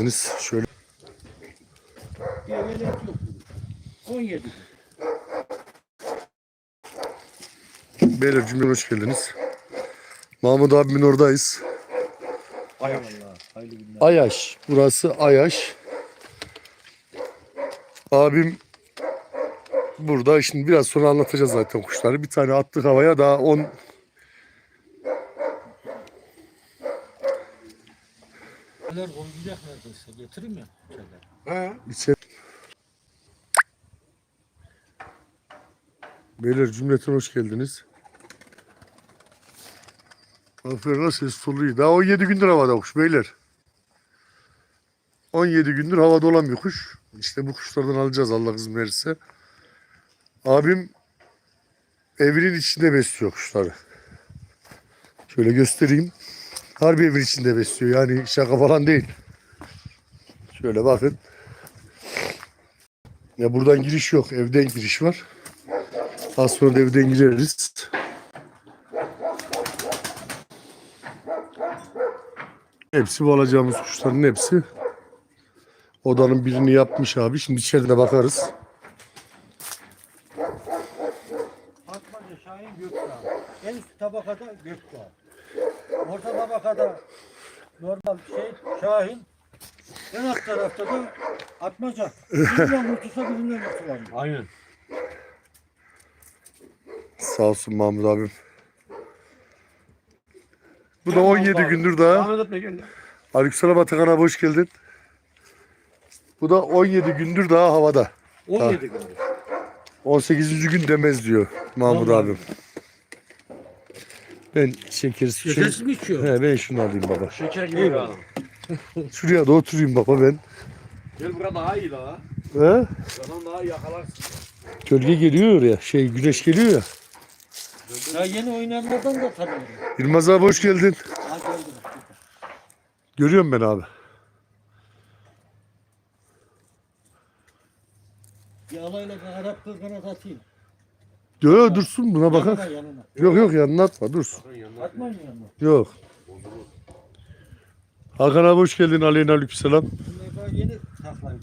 geldiniz. Şöyle evveliyat yok. 17 gün. Beyler cümle hoş geldiniz. Mahmut abimin oradayız. Günler. Ayaş. Burası Ayaş. Abim burada. Şimdi biraz sonra anlatacağız zaten kuşları. Bir tane attık havaya daha 10 Olacak neredeyse. Getireyim mi? Şeyler. içeri. Beyler cümleten hoş geldiniz. Aferin ses soluyor. Daha 17 gündür havada kuş beyler. 17 gündür havada olan bir kuş. İşte bu kuşlardan alacağız Allah izin verirse. Abim evinin içinde besliyor kuşları. Şöyle göstereyim. Harbi evin içinde besliyor. Yani şaka falan değil. Şöyle bakın. Ya buradan giriş yok. Evden giriş var. Az sonra da evden gireriz. Hepsi bu alacağımız kuşların hepsi. Odanın birini yapmış abi. Şimdi içeride bakarız. Atmaca Şahin Gökdağ. En üst tabakada Gökdağ. Orta tabakada normal şey Şahin. En alt tarafta da Atmaca. Birinden kurtulsa birinden kurtulamıyor. Aynen. Sağ olsun Mahmut abim. Bu da 17 gündür daha. Ahmet etme gel. Aleykümselam Atakan abi hoş geldin. Bu da 17 gündür daha havada. 17 gün. 18. gün demez diyor Mahmut Vallahi. abim. Ben şöyle- Şekersiz mi içiyor? He, ben şunu alayım baba. Şeker gibi bir adam. Şuraya da oturayım baba ben. Gel burada daha iyi la. He? Buradan daha yakalarsın. Gölge geliyor ya. Şey güneş geliyor ya. Ya yeni oynayanlardan da tanıyorum. Yılmaz abi hoş geldin. Ha geldim. Görüyorum ben abi. Bir alayla Arap kanat atayım. Yo, yo, dursun buna Yanına yanına. Yok yok yanına atma dursun. Atmayın yanına. Yok. Hakan abi hoş geldin. Aleyna aleykümselam. Bunlar daha yeni taklayı.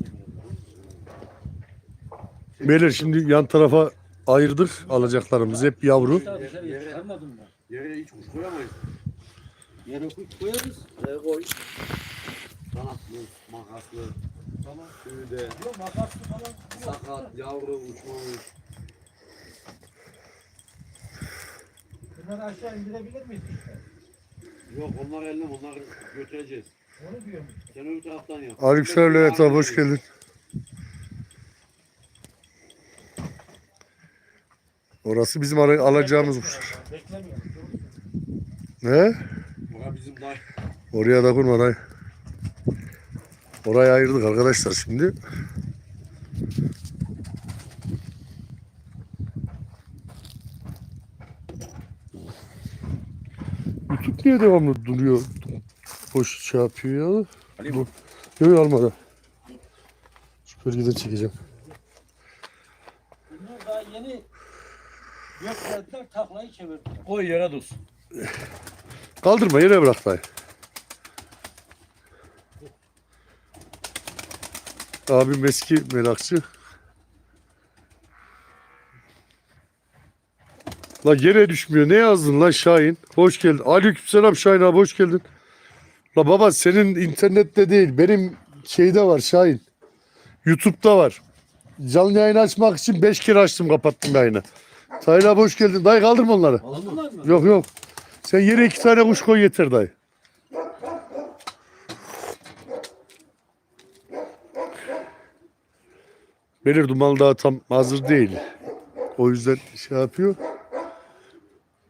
Beyler şimdi yan tarafa ayırdık alacaklarımız hep yavru. Ben. Yere hiç kuş koyamayız. Yere kuş koyarız. Yere koy. Kanatlı, makaslı, Tamam. tüyde, Yok makaslı falan. sakat, yavru, uçmamış. Bunları aşağı indirebilir miyiz? Yok onlar eline onları götüreceğiz. Sen öbür taraftan yap. Hoş geldin. Orası bizim ara- alacağımız kuşlar. Ne? Oraya da kurma dayı. Orayı ayırdık arkadaşlar şimdi. YouTube niye devamlı duruyor? Boş şey yapıyor ya. Ali Bu. Yok yok almadı. Şu bölgeden çekeceğim. Bunlar daha yeni gösterdiler taklayı çevirdiler. Koy yere dursun. Kaldırma yere bırak dayı. Abim eski merakçı. La yere düşmüyor. Ne yazdın lan Şahin? Hoş geldin. Aleykümselam Şahin abi hoş geldin. La baba senin internette değil. Benim şeyde var Şahin. YouTube'da var. Canlı yayın açmak için 5 kere açtım kapattım yayını. Abi hoş geldin. Dayı kaldırma onları. Mı? Yok yok. Sen yere iki tane kuş koy yeter dayı. Belir duman daha tam hazır değil. O yüzden şey yapıyor.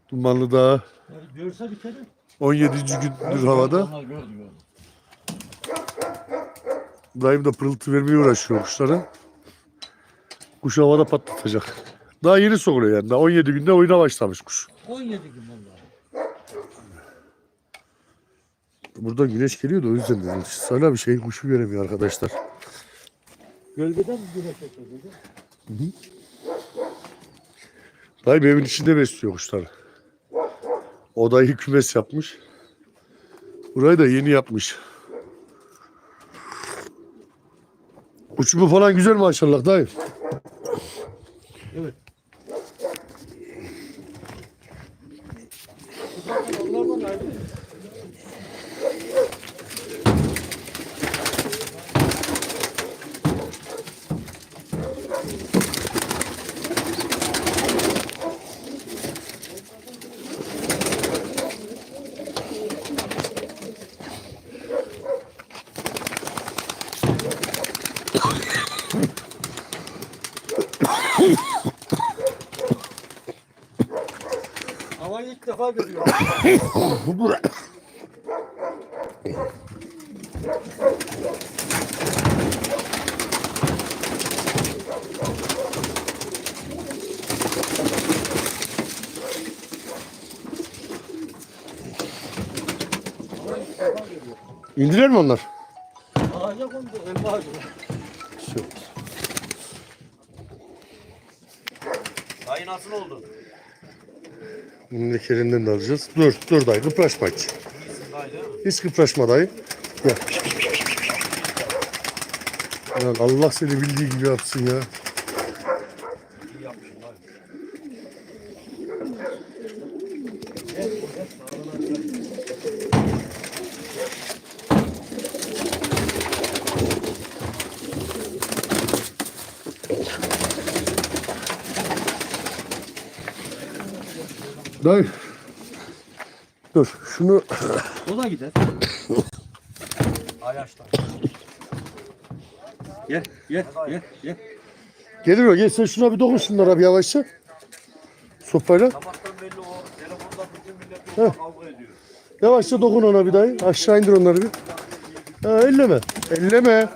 Dumanlı daha Yani görse bir kere. 17. gündür havada. Dayım da pırıltı vermeye uğraşıyor kuşlara. Kuş havada patlatacak. Daha yeni sokuluyor yani. Daha 17 günde oyuna başlamış kuş. 17 gün vallahi. Buradan güneş geliyor da o yüzden dedim. Sana bir şey kuşu göremiyor arkadaşlar. Gölgeden mi güneş açıldı? Dayım evin içinde besliyor kuşları. Odayı kümes yapmış. Burayı da yeni yapmış. Uçumu falan güzel maşallah dayı. İndiler mi onlar? Ağaca kondu, elma ağacı. Dayı nasıl oldu? Bunun lekerinden de alacağız. Dur, dur dayı, kıpraşma hiç. Hiç kıpraşma dayı. Gel. Allah seni bildiği gibi yapsın ya. Dur, şunu O da gider. Ayaşta. Gel, gel, gel, gel. gelir o. Gel sen şuna bir dokun şunlara bir yavaşça. Sopayla. Sabahtan belli o telefonda bütün millet Heh. yolda kavga ediyor. Yavaşça dokun ona bir dayı. Aşağı indir onları bir. Ha, elleme. Elleme.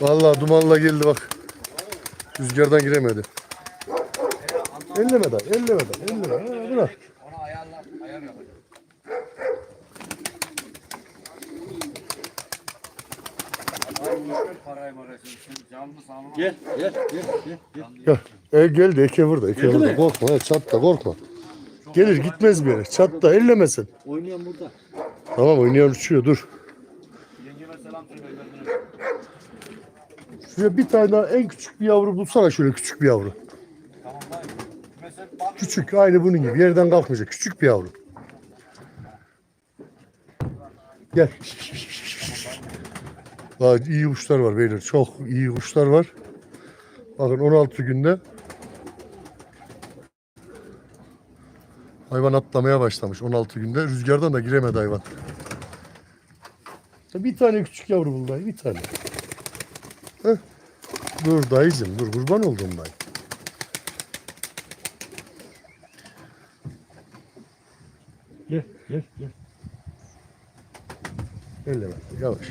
Vallahi dumanla geldi bak. Rüzgardan giremedi. Elleme dayı. Elleme dayı. Elleme. Ha, bırak. Parayı marayı sen canlı sağlam. Gel, gel, gel, gel, gel. Gel. E, geldi. Eke burada. Eke Geldi burada. mi? Korkma. he, çatla korkma. Gelir gitmez bir yere. Çatla ellemesin. Oynayan burada. Tamam oynayan uçuyor dur. Yengeme selam söyle. Şuraya bir tane daha en küçük bir yavru bulsana şöyle küçük bir yavru. Tamam dayı. Mesela bak. Küçük aynı bunun gibi yerden kalkmayacak küçük bir yavru. Gel. Daha iyi kuşlar var beyler. Çok iyi kuşlar var. Bakın 16 günde hayvan atlamaya başlamış 16 günde. Rüzgardan da giremedi hayvan. Bir tane küçük yavru bul dayı bir tane. Heh. Dur dayıcım dur kurban oldum dayı. Gel, gel, gel. Elleme yavaş.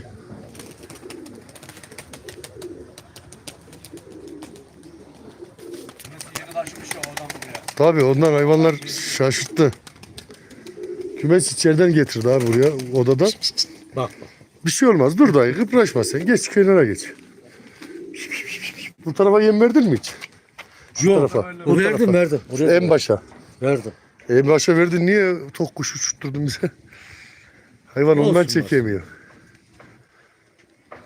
Buraya. Tabii ondan hayvanlar şaşırttı. Kümes içeriden getirdi abi buraya odada. Bak, bak. Bir şey olmaz dur dayı kıpraşma sen. Geç kenara geç. Bu tarafa yem verdin mi hiç? Şu tarafa. Bu Verdim, tarafa. verdim. Oraya En başa. verdim. En başa verdin niye tok kuş uçurtturdun bize? Hayvan ondan Olsun, çekemiyor.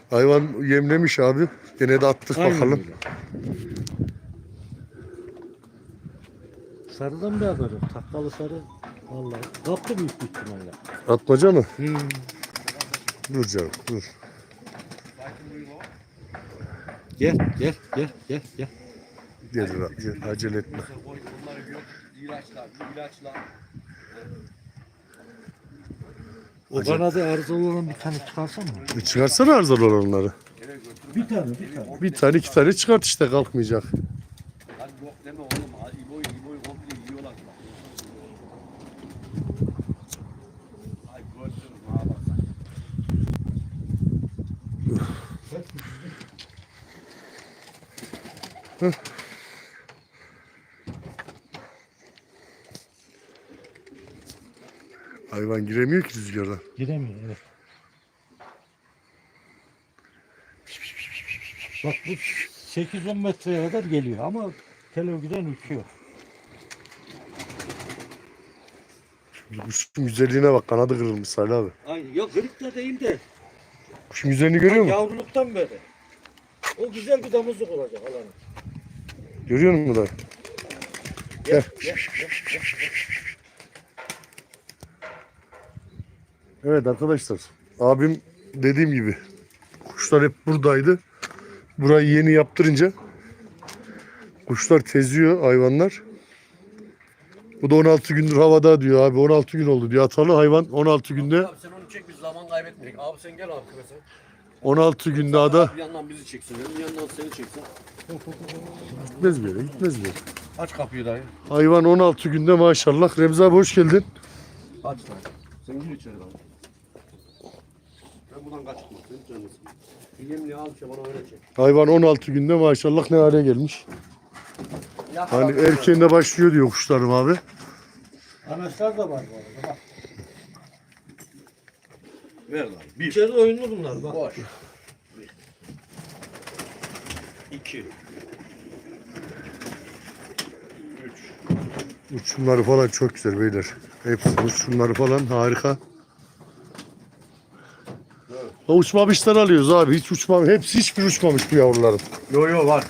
Hayvan yemlemiş abi. Gene de attık Aynen bakalım. öyle. Sarıdan bir haberim. Takkalı sarı. Vallahi. Kaptı büyük bir ihtimalle. Atmaca mı? Hmm. Dur canım dur. Gel, gel, gel, gel, gel. Abi, gel, acele etme. O kanadı arızalı olan bir tane çıkarsana. Bir çıkarsana arızalı olanları. Bir tane, bir tane. Bir tane iki tane çıkart işte kalkmayacak. Hadi yok deme oğlum. Hadi İbo'yu, İbo'yu komple yiyorlar. bak. Ay gördünüz mü? Ha bak sen. Hayvan giremiyor ki rüzgardan. Giremiyor, evet. Bak bu 8-10 metreye kadar geliyor ama televizyon uçuyor. Kuşun güzelliğine bak kanadı kırılmış Salih abi. Ay yok kırık da değil de Kuşun güzelliğini görüyor musun? yavruluktan beri. O güzel bir damızlık olacak alanı. Görüyor musun da? Gel. Evet arkadaşlar. Abim dediğim gibi kuşlar hep buradaydı. Burayı yeni yaptırınca kuşlar teziyor hayvanlar. Bu da 16 gündür havada diyor abi. 16 gün oldu diyor. Atalı hayvan 16 günde Abi sen onu çek biz zaman kaybetmedik. Abi sen gel abi kümese. 16 gün daha da Bir yandan bizi çeksin. Bir yandan seni çeksin. gitmez bir yere gitmez bir yere. Aç kapıyı dayı. Hayvan 16 günde maşallah. Remzi abi hoş geldin. Aç dayı. Sen gir içeri dayı. Ben buradan kaçtım. Sen canlısın. Bir yemliği al işte bana öyle çek. Hayvan 16 günde maşallah ne hale gelmiş. Hani erkeğinde başlıyor diyor kuşlarım abi. Anaçlar da var bu arada. Bak. Ver dayı. Bir. İçeri oyunlu bunlar bak. Boş. Bir. İki. Üç. Uçumları falan çok güzel beyler. Hepsi uçumları falan harika. Ha, Uçmamışlar alıyoruz abi. Hiç uçmam. Hepsi hiçbir uçmamış bu yavruların. Yo yo var.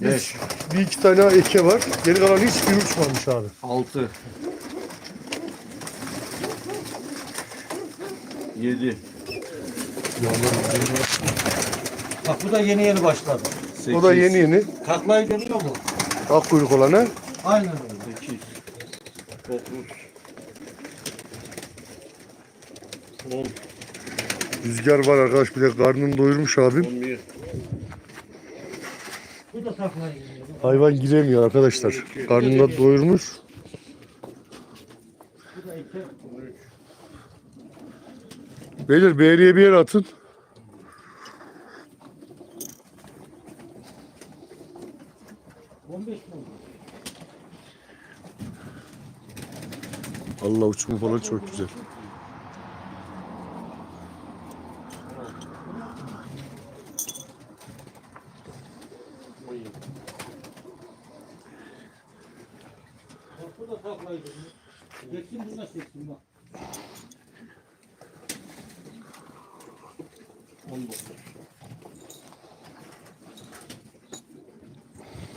Hiç, bir iki tane eke var. Geri kalan hiçbir uçmamış abi. Altı. Yedi. Bak bu da yeni yeni başladı. Sekiz. O da yeni yeni. Taklayı görüyor mu? Ak kuyruk olanı. Aynen öyle. Sekiz. Dokuz. On. Rüzgar var arkadaş bir de karnını doyurmuş abim. On bir. Bu da taklayı görüyor. Hayvan giremiyor arkadaşlar. Karnını da doyurmuş. Bu da iki. Beyler beğeniye bir yer atın. Allah uçumu falan çok güzel. 19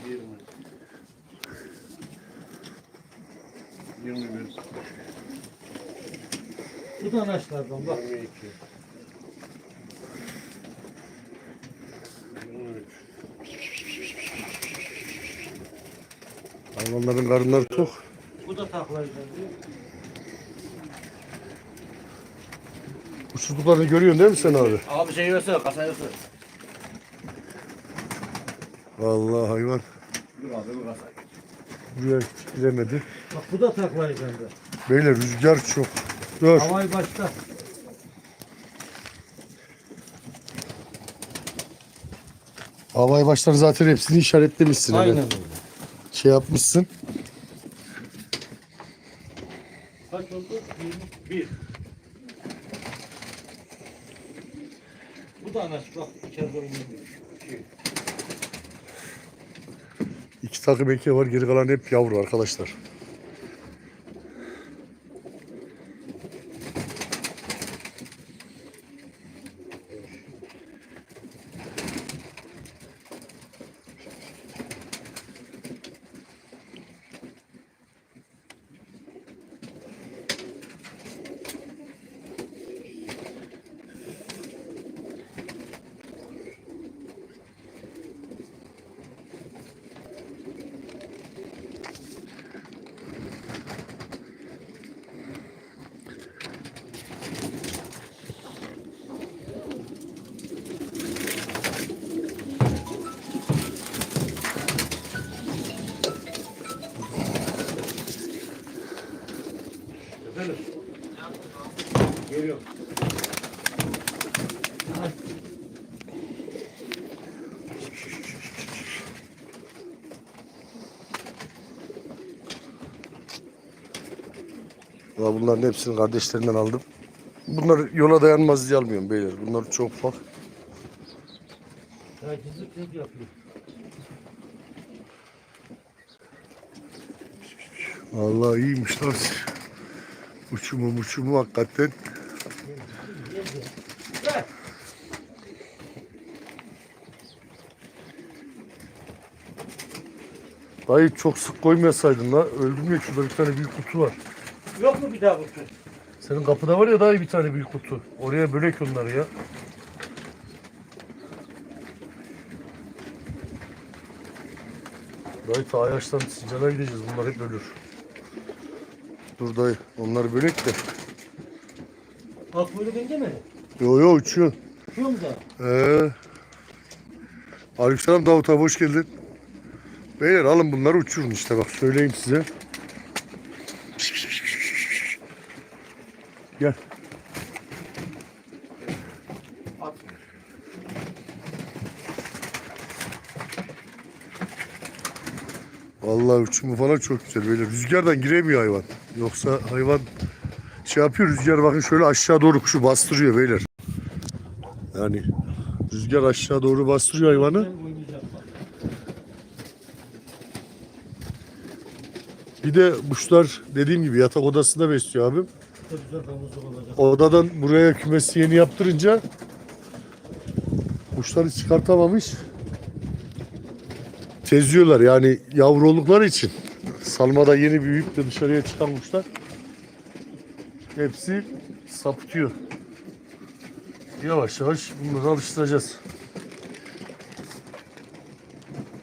20 21 Bu da anaçlardan bak. 22 Hayvanların karınları çok. Bu da taklayacak. Çocuklarını görüyorsun değil mi sen abi? Abi şey yiyorsa kasaya. Vallahi hayvan. Dur abi bu kasaya. Buraya gidemedi. Bak bu da taklayı bende. Beyler rüzgar çok. Dur. Havay başta. Havay başları zaten hepsini işaretlemişsin. Aynen öyle. Şey yapmışsın. Kaç oldu? 21. da. İki takım eke var. Geri kalan hep yavru arkadaşlar. Daha bunların hepsini kardeşlerinden aldım. Bunlar yola dayanmaz diye almıyorum beyler. Bunlar çok ufak. Vallahi iyiymiş lan. Uçumu muçumu hakikaten. Dayı çok sık koymayasaydın la. Öldüm ya şurada bir tane büyük kutu var. Yok mu bir daha kutu? Senin kapıda var ya dayı bir tane büyük kutu. Oraya bölek onları ya. Dayı ta Ayaş'tan Sincan'a gideceğiz. Bunlar hep ölür. Dur dayı. Onları bölek de. Bak böyle bence mi? Yo yo uçuyor. Şu mu da? Ee. Aleykümselam Davut abi hoş geldin. Beyler alın bunları uçurun işte bak söyleyeyim size. Gel. Vallahi uçumu falan çok güzel böyle rüzgardan giremiyor hayvan. Yoksa hayvan şey yapıyor rüzgar bakın şöyle aşağı doğru kuşu bastırıyor beyler. Yani rüzgar aşağı doğru bastırıyor hayvanı. Bir de kuşlar dediğim gibi yatak odasında besliyor abim. Çok. Odadan buraya kümesi yeni yaptırınca kuşları çıkartamamış. Teziyorlar yani yavru oldukları için. Salmada yeni büyüyüp de dışarıya çıkan kuşlar hepsi sapıtıyor. Yavaş yavaş bunları alıştıracağız.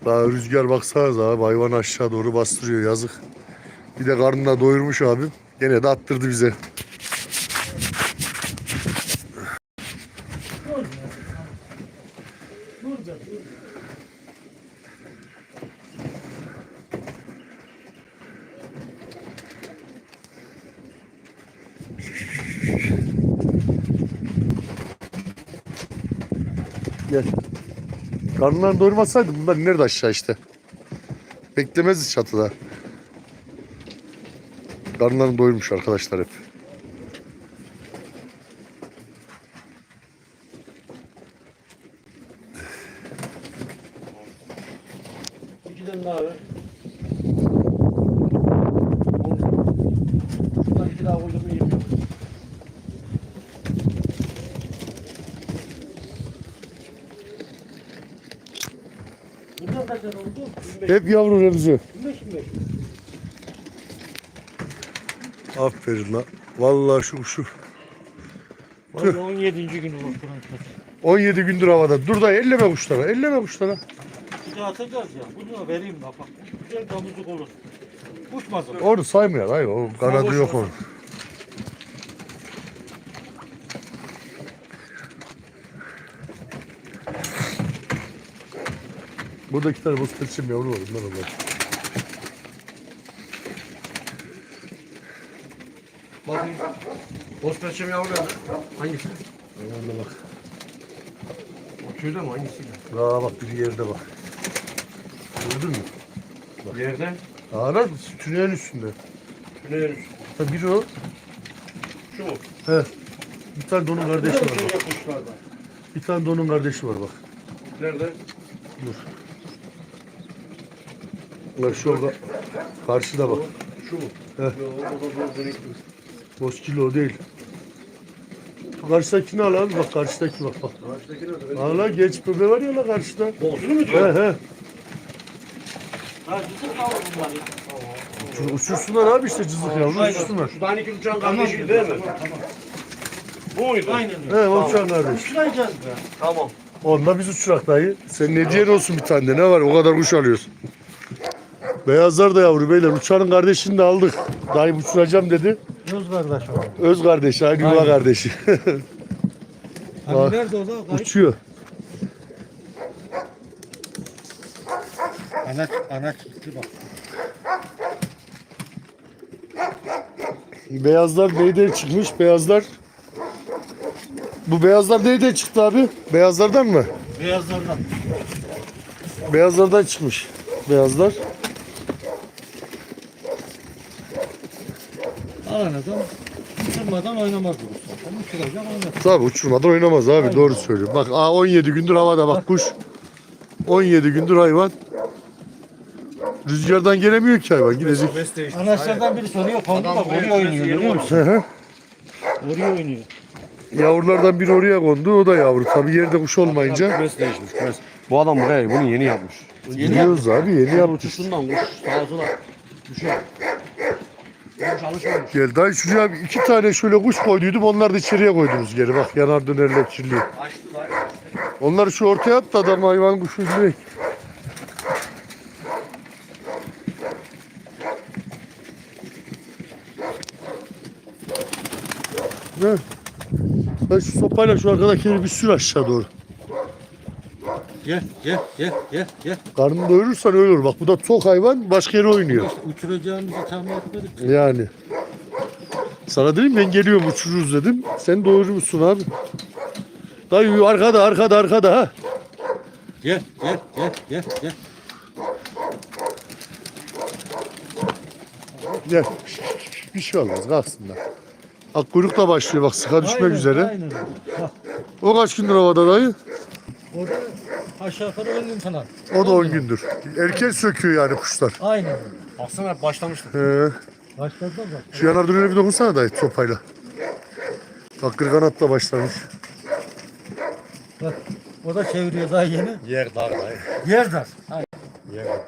Daha rüzgar baksanıza abi hayvan aşağı doğru bastırıyor yazık. Bir de karnına doyurmuş abim. Gene de attırdı bize. Gel. Karnından doyurmasaydı bunlar nerede aşağı işte. Beklemezdi çatıda. Karnlarını doyurmuş arkadaşlar hep. Daha ver. Şuradan iki daha koydum mu yemiyor. Bunlar kaç oldu? 25. Hep yavru Remzi. 25 25. Aferin lan. Vallahi şu şu. Vallahi 17. günü kaç. 17 gündür havada. Dur da elleme kuşlara. Elleme kuşlara. Bir de atacağız ya. Bunu vereyim bak bak. Güzel damızlık olur. Uçmasın. Onu saymıyor. Hayır o kanadı yok onun. Burada iki tane boz perçem yavru var. Bunlar onlar. Perçem yavru nerede? Hangisi? Orada bak. O köyde mi hangisi? Aa bak bir yerde bak. Gördün mü? Yerde. Aa lan tünelin üstünde. Ne yeri? Ha, biri o. Şu mu? He. Bir tane de onun kardeşi var bak. Bir tane de onun kardeşi var bak. Nerede? Dur. Bak şu orada. Karşıda bak. Şu mu? He. Yo, o da boz denek. Boz kilo değil. Karşıdakini al abi bak karşıdaki bak bak. Lan genç bebe var ya lan karşıda. Bozlu mu He diyor? he. Ha cızık al bunları. Şu Uçursunlar abi işte cızık yavru uçursunlar. Şu tane iki uçağın kardeşi değil mi? Bu muydu? Aynen öyle. He uçan kardeş. Uçuracağız be. Tamam. Onda biz uçurak dayı. Senin hediyen olsun bir tane de ne var o kadar kuş alıyorsun. Beyazlar da yavru beyler. Uçanın kardeşini de aldık. Dayı uçuracağım dedi. Göz kardeş o. Öz kardeşi, aynı yuva kardeşi. Hani nerede o da? Kayıp. Uçuyor. Ana, ana çıktı bak. Beyazlar neyden çıkmış? Beyazlar bu beyazlar neyden çıktı abi? Beyazlardan mı? Beyazlardan. Beyazlardan çıkmış. Beyazlar. Alan adam ısırmadan oynamaz bu kuş zaten. Uçuracak oynatır. Tabii uçurmadan oynamaz abi. Aynen. Doğru söylüyor. Bak aa, 17 gündür havada bak kuş. 17 gündür hayvan. Rüzgardan gelemiyor ki hayvan. Gidecek. Anaçlardan biri soruyor. Kondu bak oraya oynuyor görüyor musun? Hı hı. Oraya oynuyor. Yavrulardan biri oraya kondu. O da yavru. Tabii yerde kuş olmayınca. Kümes değişmiş kümes. Bu adam buraya bunu yeni yapmış. Biliyoruz abi yeni yapmış. Uçuşundan kuş sağa sola düşüyor. Gel dayı şuraya iki tane şöyle kuş koyduydum. Onlar da içeriye koydunuz geri. Bak yanar dönerler. Açtılar. Onları şu ortaya at da adam hayvan kuşu direkt. Ne? Sen şu sopayla şu arkadakileri bir sür aşağı doğru. Gel gel gel gel gel. Karnını doyurursan öyle olur. Bak bu da tok hayvan başka yere oynuyor. İşte uçuracağımızı tahmin etmedik. Yani. Sana dedim ben geliyorum uçururuz dedim. Sen doyurur musun abi? Dayı arkada arkada arkada ha. Gel gel gel gel gel. Gel. Bir şey olmaz kalksınlar. Ak kuyruk da başlıyor bak sıka düşmek Aynen, üzere. Aynen. Bak O kaç gündür havada dayı? Aşağı yukarı 10 gün falan. O da 10 gündür. Erken söküyor yani kuşlar. Aynen. Baksana başlamıştı. He. Başladı bak. Şu yanar dönere bir dokunsana dayı sopayla. Bak kırganat da başlamış. Bak. O da çeviriyor daha yeni. Yer dar dayı. Yer dar. Aynen. Yer dar.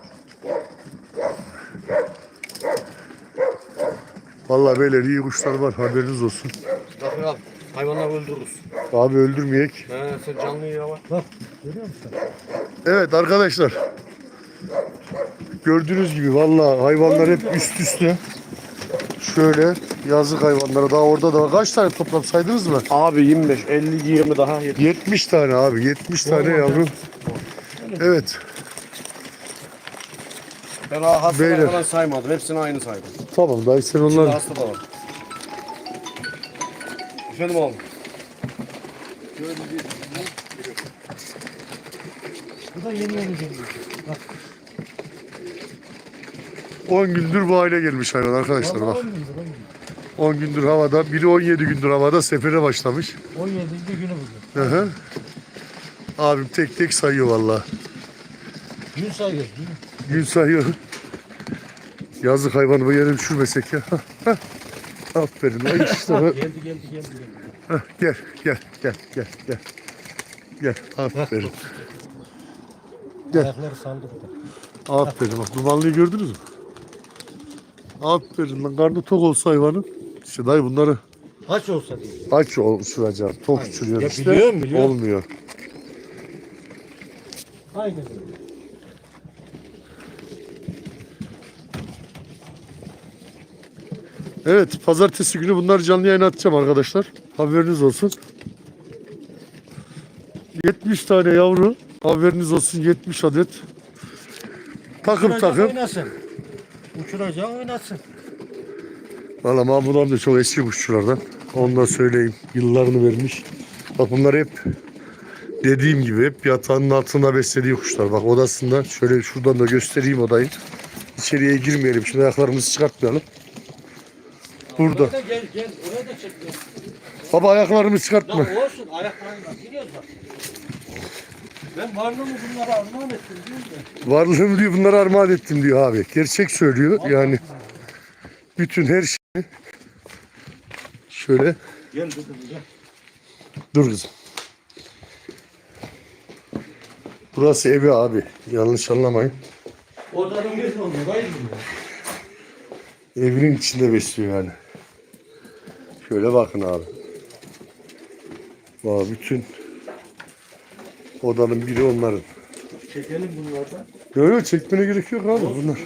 Vallahi beyler iyi kuşlar var haberiniz olsun. Bakın abi hayvanları öldürürüz. Abi öldürmeyek. He sen canlı ya var. Bak. Görüyor musun? Evet arkadaşlar. Gördüğünüz gibi vallahi hayvanlar hep üst üste. Şöyle yazık hayvanlara. Daha orada da var. Kaç tane toplam saydınız mı? Abi 25, 50, 20 daha 70. 70 tane abi. 70 tane yavru. Evet. Ben daha Beyler. falan saymadım. Hepsini aynı saydım. Tamam dayı sen Şimdi onlar. hasta da var. Efendim abi. Bu da yeni yeni geliyor. Bak. 10 gündür bu hale gelmiş hayvan arkadaşlar Vallahi bak. 10 gündür, 10 gündür. 10 gündür havada. Biri 17 gündür havada sefere başlamış. 17. günü bugün. Hı hı. Abim tek tek sayıyor vallahi. Gün sayıyoruz. Gün. Gün sayıyor. Yazık hayvanı bu yere düşürmesek ya. Aferin. Ay işte. Geldi geldi geldi. geldi. Hah, Gel gel gel gel gel. Gel aferin. Gel. Ayakları saldı bu da. Aferin bak dumanlıyı gördünüz mü? Aferin lan karnı tok olsa hayvanın. İşte dayı bunları Kaç olsa diye. aç uçuracağım. Tok uçuruyor Ya işte. biliyorum, biliyorum. Olmuyor. Aynen öyle. Evet pazartesi günü bunları canlı yayına atacağım arkadaşlar. Haberiniz olsun. 70 tane yavru. Haberiniz olsun 70 adet. Takım Uçuracak takım. oynasın. Uçuracak oynasın. Valla Mahmut amca çok eski kuşçulardan. Onu da söyleyeyim. Yıllarını vermiş. Bak bunlar hep dediğim gibi hep yatağının altında beslediği kuşlar. Bak odasında şöyle şuradan da göstereyim odayı. İçeriye girmeyelim. Şimdi ayaklarımızı çıkartmayalım. Burada. Orada gel gel. Oraya da. Baba ayaklarımızı çıkartma. Ya olsun ayaklarına biliyoruz bak. Ben varlığımı bunlara armağan ettim değil mi? Varlığımı diyor bunlara armağan ettim diyor abi. Gerçek söylüyor. Yani bütün her şeyi şöyle Gel dedim gel. dur kızım. Burası evi abi. Yanlış anlamayın. Odanın bir sonu dayı mı? Evinin içinde besliyor yani. Şöyle bakın abi. Valla bütün odanın biri onların. Çekelim bunlardan. Yok yok çekmene gerek yok abi bunlar.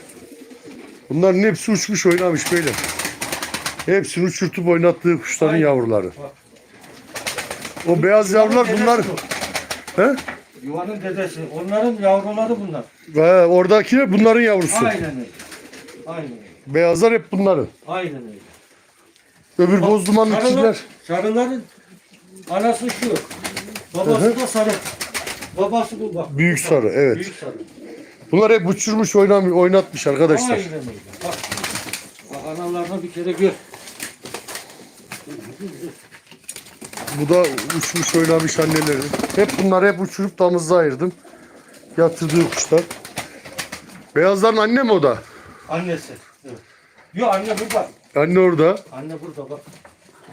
Bunların hepsi uçmuş oynamış böyle. Hepsini uçurtup oynattığı kuşların Aynen. yavruları. O beyaz yavrular bunlar. He? Yuvanın dedesi. Onların yavruları bunlar. Ve oradakiler bunların yavrusu. Aynen öyle. Aynen öyle. Beyazlar hep bunların. Aynen öyle. Öbür boz dumanlı Sarılar, çiftler. sarıların anası şu. Babası da sarı. Babası bu bak. Büyük sarı, evet. Büyük sarı. Bunlar hep uçurmuş oynam oynatmış arkadaşlar. Aynen öyle. Bak. Bak analarını bir kere gör. Bu da uçmuş oynamış anneleri. Hep bunları hep uçurup damızda ayırdım. Yatırdığı kuşlar. Beyazların anne mi o da? Annesi. Evet. Yok anne burada. Anne orada. Anne burada bak.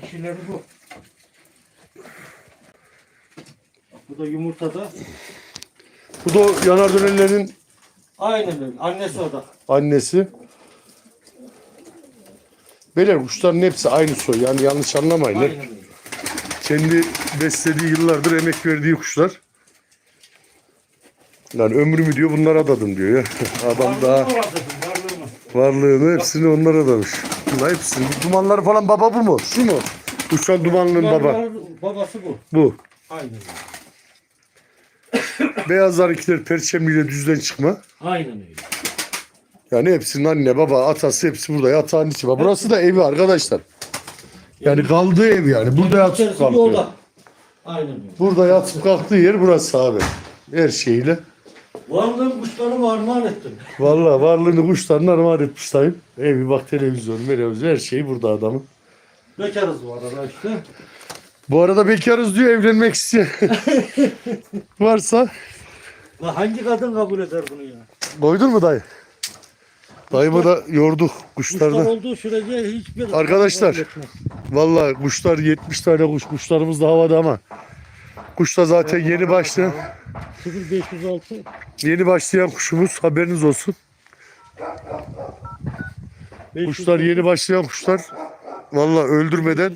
İşileri bu. Bu da yumurtada. Bu da yanar dönenlerin Aynen öyle. Annesi o da. annesi. Beyler kuşların hepsi aynı soy. Yani yanlış anlamayın. Hep Aynen öyle. kendi beslediği yıllardır emek verdiği kuşlar. Yani ömrümü diyor bunlara adadım diyor ya. Adam daha Varlığını var dedim, varlığını. varlığını hepsini onlara adamış. Bunlar hepsini. Bu dumanları falan baba bu mu? Şu mu? Uçan dumanlının baba. Babası bu. Bu. Aynen öyle. Beyazlar ikiler perçemliyle düzden çıkma. Aynen öyle. Yani hepsinin anne baba atası hepsi burada yatağın içi. Burası da evi arkadaşlar. Yani kaldığı ev yani. Burada yatıp İçerisi bir kalkıyor. oda. Aynen öyle. Burada yatıp kalktığı yer burası abi. Her şeyiyle. Varlığın kuşlarımı armağan ettim. Vallahi varlığını kuşlarına armağan etmiş dayım. Evi bak televizyon, televizyon her şeyi burada adamın. Bekarız bu arada işte. Bu arada bekarız diyor evlenmek isteyen varsa La hangi kadın kabul eder bunu ya? koydun mu dayı? Dayımı da yorduk Kuşlar kuşlarda. olduğu sürece hiçbir Arkadaşlar. kabul etmez. Vallahi kuşlar 70 tane kuş. Kuşlarımız da havada ama. Kuş da zaten yeni başlayan, 0506 yeni başlayan kuşumuz haberiniz olsun. Kuşlar yeni başlayan kuşlar. Vallahi öldürmeden.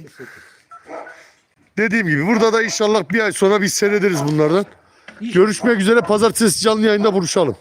Dediğim gibi burada da inşallah bir ay sonra biz seyrederiz bunlardan. Görüşmek üzere pazartesi canlı yayında buluşalım.